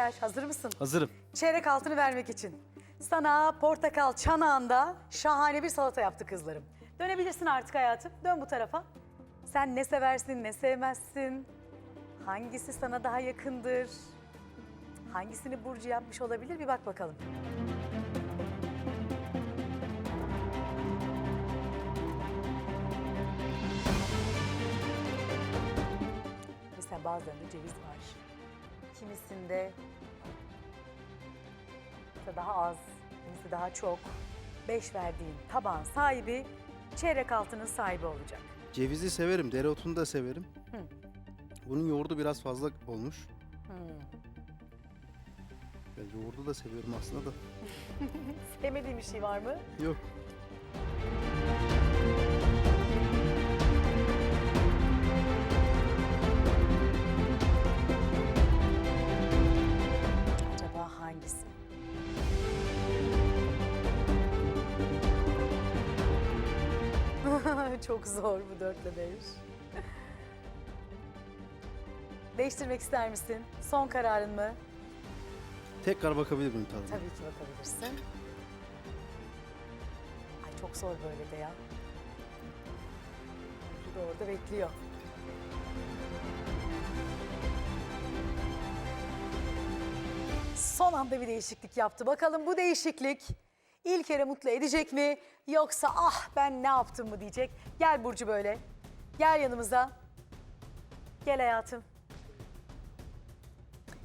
İlker hazır mısın? Hazırım. Çeyrek altını vermek için. Sana portakal çanağında şahane bir salata yaptı kızlarım. Dönebilirsin artık hayatım. Dön bu tarafa. Sen ne seversin, ne sevmezsin? Hangisi sana daha yakındır? Hangisini Burcu yapmış olabilir bir bak bakalım. Mesela bazılarında ceviz var. Kimisinde kimisi daha az, kimisi daha çok. Beş verdiğin tabağın sahibi çeyrek altının sahibi olacak. Cevizi severim, dereotunu da severim. Hı. Bunun yoğurdu biraz fazla olmuş. Hmm. Ben yoğurdu da seviyorum aslında da. Sevmediğin bir şey var mı? Yok. Çok zor bu dörtle beş. Değiştirmek ister misin? Son kararın mı? Tekrar bakabilir miyim tadına? Tabii ki bakabilirsin. Ay çok zor böyle de ya. Bu da orada bekliyor. Son anda bir değişiklik yaptı. Bakalım bu değişiklik İlker'e mutlu edecek mi? Yoksa ah ben ne yaptım mı diyecek. Gel Burcu böyle. Gel yanımıza. Gel hayatım.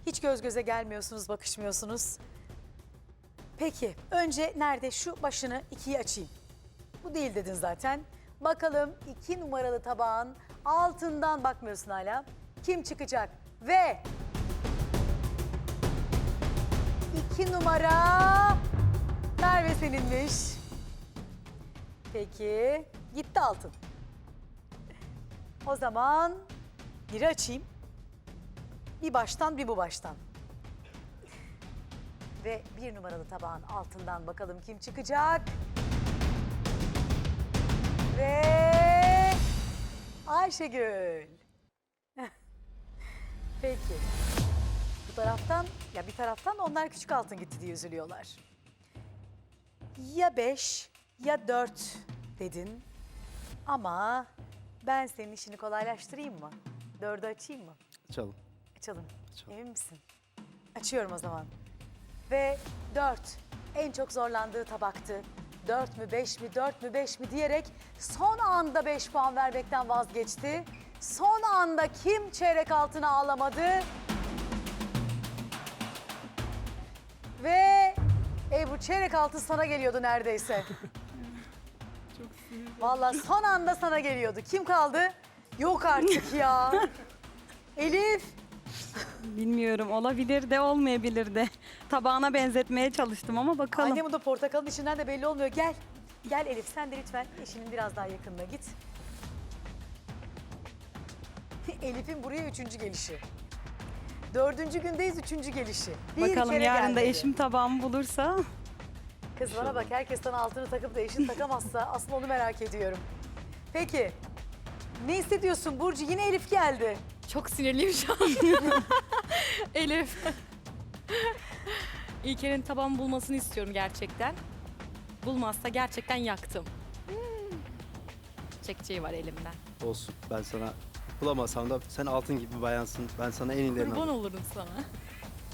Hiç göz göze gelmiyorsunuz, bakışmıyorsunuz. Peki, önce nerede? Şu başını ikiye açayım. Bu değil dedin zaten. Bakalım iki numaralı tabağın altından bakmıyorsun hala. Kim çıkacak? Ve... iki numara Merve seninmiş. Peki, gitti altın. O zaman biri açayım. Bir baştan bir bu baştan. Ve bir numaralı tabağın altından bakalım kim çıkacak. Ve Ayşegül. Peki. Bu taraftan ya bir taraftan onlar küçük altın gitti diye üzülüyorlar. Ya beş ya dört dedin. Ama ben senin işini kolaylaştırayım mı? Dördü açayım mı? Açalım. Açalım. Açalım. Emin misin? Açıyorum o zaman. Ve dört. En çok zorlandığı tabaktı. Dört mü, beş mi, dört mü, beş mi diyerek son anda beş puan vermekten vazgeçti. Son anda kim çeyrek altına alamadı? Ve Ebru çeyrek altın sana geliyordu neredeyse. Vallahi son anda sana geliyordu. Kim kaldı? Yok artık ya. Elif. Bilmiyorum olabilir de olmayabilir de. Tabağına benzetmeye çalıştım ama bakalım. Annem bu da portakalın içinden de belli olmuyor. Gel. Gel Elif sen de lütfen eşinin biraz daha yakınına git. Elif'in buraya üçüncü gelişi. Dördüncü gündeyiz üçüncü gelişi. Bir bakalım kere yarın da gelmedi. eşim tabağımı bulursa. Kız bana bak herkes sana altını takıp da eşin takamazsa aslında onu merak ediyorum. Peki ne hissediyorsun Burcu? Yine Elif geldi. Çok sinirliyim şu an. Elif. İlker'in taban bulmasını istiyorum gerçekten. Bulmazsa gerçekten yaktım. Çekeceği var elimden. Olsun. Ben sana bulamasam da sen altın gibi bayansın. Ben sana en iyilerini Kurban olurum sana.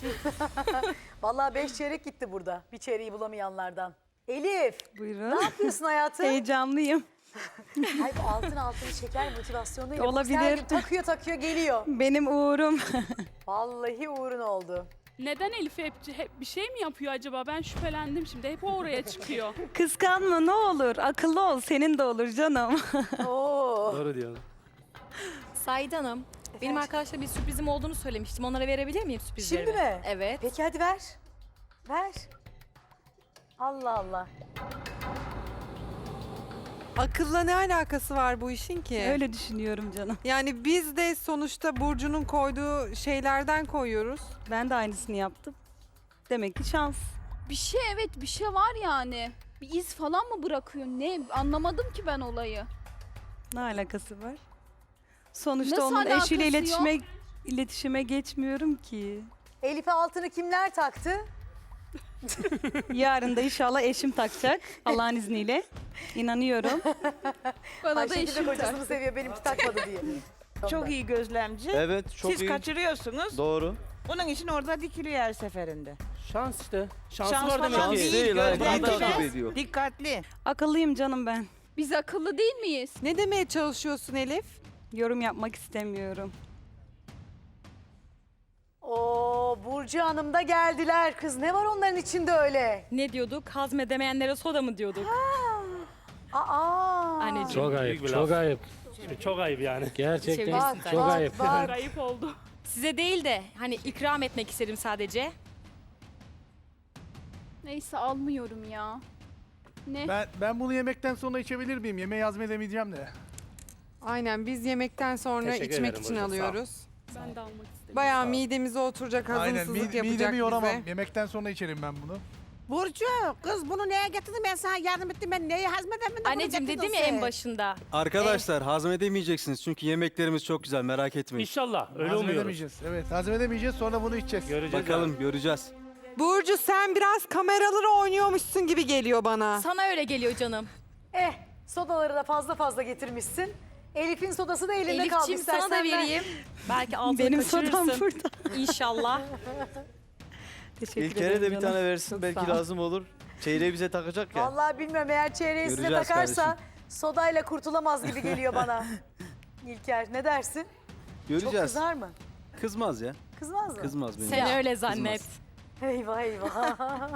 Vallahi beş çeyrek gitti burada. Bir çeyreği bulamayanlardan. Elif Buyurun. ne yapıyorsun hayatım? Heyecanlıyım. Hayır bu altın altını şeker kız Olabilir. Her gün takıyor takıyor geliyor. Benim uğurum. Vallahi uğrun oldu. Neden Elif hep, hep bir şey mi yapıyor acaba? Ben şüphelendim şimdi. Hep o oraya çıkıyor. Kıskanma ne olur. Akıllı ol. Senin de olur canım. Oo. Doğru diyorsun. Saide Hanım, benim arkadaşlara bir sürprizim olduğunu söylemiştim. Onlara verebilir miyim sürprizlerimi? Şimdi mi? Evet. Peki hadi ver. Ver. Allah Allah. Akılla ne alakası var bu işin ki? Öyle düşünüyorum canım. Yani biz de sonuçta Burcu'nun koyduğu şeylerden koyuyoruz. Ben de aynısını yaptım. Demek ki şans. Bir şey evet bir şey var yani. Bir iz falan mı bırakıyor? Ne? Anlamadım ki ben olayı. Ne alakası var? Sonuçta Nasıl onun eşiyle alakası yok? iletişime iletişime geçmiyorum ki. Elif'e altını kimler taktı? Yarın da inşallah eşim takacak Allah'ın izniyle. İnanıyorum. Bana da Ayşegül de eşim kocasını taktı. seviyor benimki takmadı diye. Çok iyi gözlemci. Evet çok Siz iyi. kaçırıyorsunuz. Doğru. Onun için orada dikiliyor her seferinde. Şans işte. Şansı Şans var falan demek değil. ki. değil, hayır, gözlemci iyi takip de ediyor. Dikkatli. Akıllıyım canım ben. Biz akıllı değil miyiz? Ne demeye çalışıyorsun Elif? Yorum yapmak istemiyorum. Oo Burcu Hanım da geldiler kız. Ne var onların içinde öyle? Ne diyorduk? Hazmedemeyenlere soda mı diyorduk? Aa. Anneciğim. Çok ayıp, ayıp, çok ayıp. Çok ayıp yani. Gerçekten Çevirsin çok bak, ayıp. bak. Kayıp oldu. Size değil de hani ikram etmek istedim sadece. Neyse almıyorum ya. Ne? Ben ben bunu yemekten sonra içebilir miyim? Yemeği hazmedemeyeceğim de. Aynen biz yemekten sonra Teşekkür içmek ederim için sağ ol. alıyoruz. Ben de almak istedim. Bayağı midemize oturacak Aynen hazımsızlık mi- yapacak midemi yoramam. bize. Yemekten sonra içerim ben bunu. Burcu kız bunu neye getirdin ben sana yardım ettim ben neyi hazmedemedim Anneciğim dedim ya en başında. Arkadaşlar hazmedemeyeceksiniz çünkü yemeklerimiz çok güzel merak etmeyin. İnşallah öyle umuyoruz. Hazmedemeyeceğiz. Evet hazmedemeyeceğiz sonra bunu içeceğiz. Göreceğiz Bakalım göreceğiz. Burcu sen biraz kameraları oynuyormuşsun gibi geliyor bana. Sana öyle geliyor canım. Eh sodaları da fazla fazla getirmişsin. Elif'in sodası da elinde kaldı. Elifçim sana da İstersen ver. vereyim. Belki altını Benim sodam kaçırırsın. burada. İnşallah. Teşekkür İlker'e ederim de bir canım. tane versin Çok belki sağ ol. lazım olur. Çeyreği bize takacak ya. Vallahi bilmiyorum eğer çeyreği size Göreceğiz takarsa kardeşim. sodayla kurtulamaz gibi geliyor bana. İlker ne dersin? Çok Göreceğiz. kızar mı? Kızmaz ya. Kızmaz mı? Kızmaz benim. Sen öyle Kızmaz. zannet. Eyvah eyvah.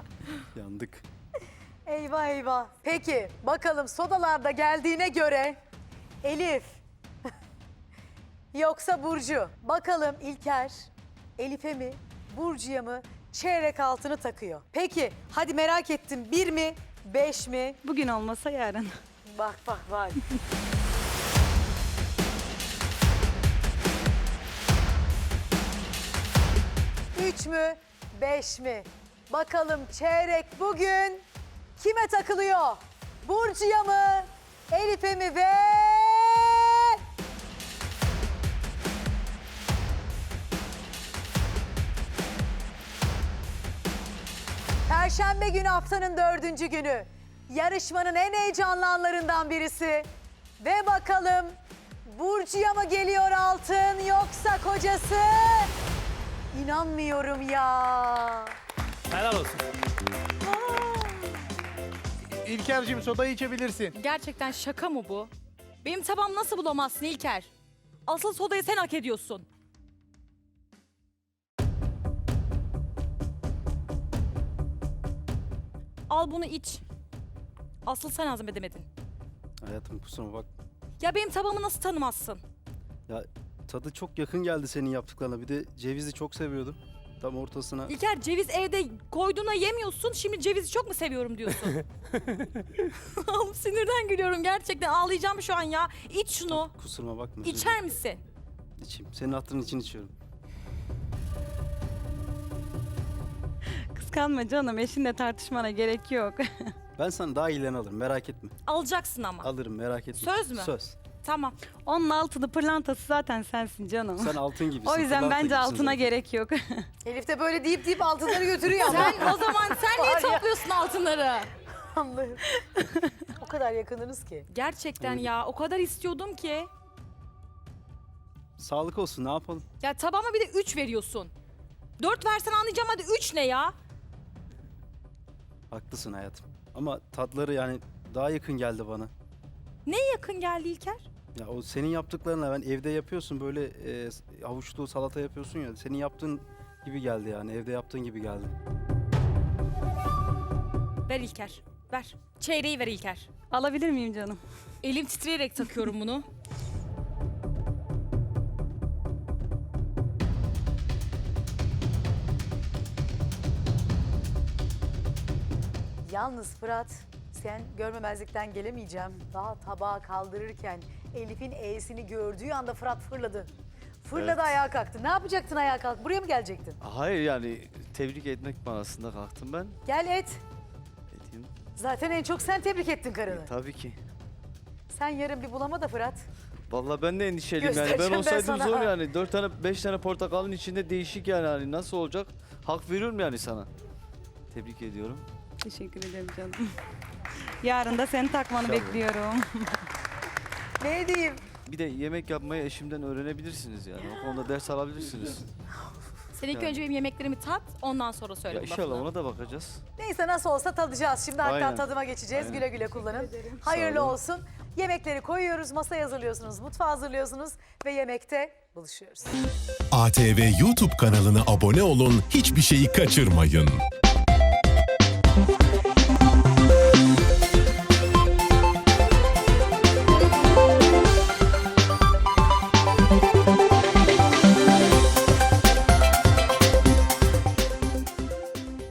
Yandık. eyvah eyvah. Peki bakalım sodalarda geldiğine göre Elif yoksa Burcu. Bakalım İlker Elif'e mi Burcu'ya mı çeyrek altını takıyor. Peki hadi merak ettim bir mi beş mi? Bugün olmasa yarın. Bak bak bak. Üç mü, beş mi? Bakalım çeyrek bugün kime takılıyor? Burcu'ya mı, Elif'e mi ve... Perşembe günü haftanın dördüncü günü. Yarışmanın en heyecanlı anlarından birisi. Ve bakalım Burcu'ya mı geliyor altın yoksa kocası? İnanmıyorum ya. Helal olsun. İlker'cim sodayı içebilirsin. Gerçekten şaka mı bu? Benim tabağımı nasıl bulamazsın İlker? Asıl sodayı sen hak ediyorsun. Al bunu iç. Asıl sen hazmedemedin. Hayatım kusura bak. Ya benim tabağımı nasıl tanımazsın? Tadı çok yakın geldi senin yaptıklarına. Bir de cevizi çok seviyordum. Tam ortasına. İlker ceviz evde koyduğuna yemiyorsun. Şimdi cevizi çok mu seviyorum diyorsun? Allah'ım sinirden gülüyorum gerçekten. Ağlayacağım şu an ya. İç şunu. Kusuruma bakma. İçer misin? İçeyim. Senin hatırın için içiyorum. Kıskanma canım eşinle tartışmana gerek yok. Ben sana daha iyilerini alırım merak etme. Alacaksın ama. Alırım merak etme. Söz mü? Söz. Tamam. Onun altını pırlantası zaten sensin canım. Sen altın gibisin. o yüzden pırlanta bence gibisin altına zaten. gerek yok. Elif de böyle deyip deyip altınları götürüyor ama. Sen o zaman sen niye topluyorsun altınları? Allah'ım. o kadar yakınınız ki. Gerçekten ya o kadar istiyordum ki. Sağlık olsun ne yapalım? Ya tabağıma bir de 3 veriyorsun. 4 versen anlayacağım hadi 3 ne ya? Haklısın hayatım. Ama tatları yani daha yakın geldi bana. Neye yakın geldi İlker? Ya o senin yaptıklarına ben evde yapıyorsun böyle e, havuçlu salata yapıyorsun ya. Senin yaptığın gibi geldi yani evde yaptığın gibi geldi. Ver İlker. Ver. Çeyreği ver İlker. Alabilir miyim canım? Elim titreyerek takıyorum bunu. Yalnız Fırat sen görmemezlikten gelemeyeceğim. Daha tabağı kaldırırken Elif'in E'sini gördüğü anda Fırat fırladı. Fırladı Evet. ayağa kalktı. Ne yapacaktın ayağa kalk? Buraya mı gelecektin? Hayır yani tebrik etmek manasında kalktım ben. Gel et. Edeyim. Zaten en çok sen tebrik ettin karını. Tabii ki. Sen yarın bir bulama da Fırat. Vallahi ben de endişeliyim yani. Ben Göstereceğim ben olsaydım sana. zor yani. Dört tane, beş tane portakalın içinde değişik yani. Hani nasıl olacak? Hak veriyorum yani sana. Tebrik ediyorum. Teşekkür ederim canım. Yarın da seni takmanı İnşallah. bekliyorum. Ne diyeyim? Bir de yemek yapmayı eşimden öğrenebilirsiniz yani. O konuda ders alabilirsiniz. Sen ilk Yani. önce benim yemeklerimi tat ondan sonra söyle ya bu inşallah lafını. ona da bakacağız. Neyse nasıl olsa tadacağız. Şimdi hatta Aynen. tadıma geçeceğiz. Aynen. Güle güle kullanın. Hayırlı olun. olsun. Yemekleri koyuyoruz, masaya hazırlıyorsunuz, mutfağı hazırlıyorsunuz ve yemekte buluşuyoruz. ATV YouTube kanalına abone olun, hiçbir şeyi kaçırmayın. Thank you.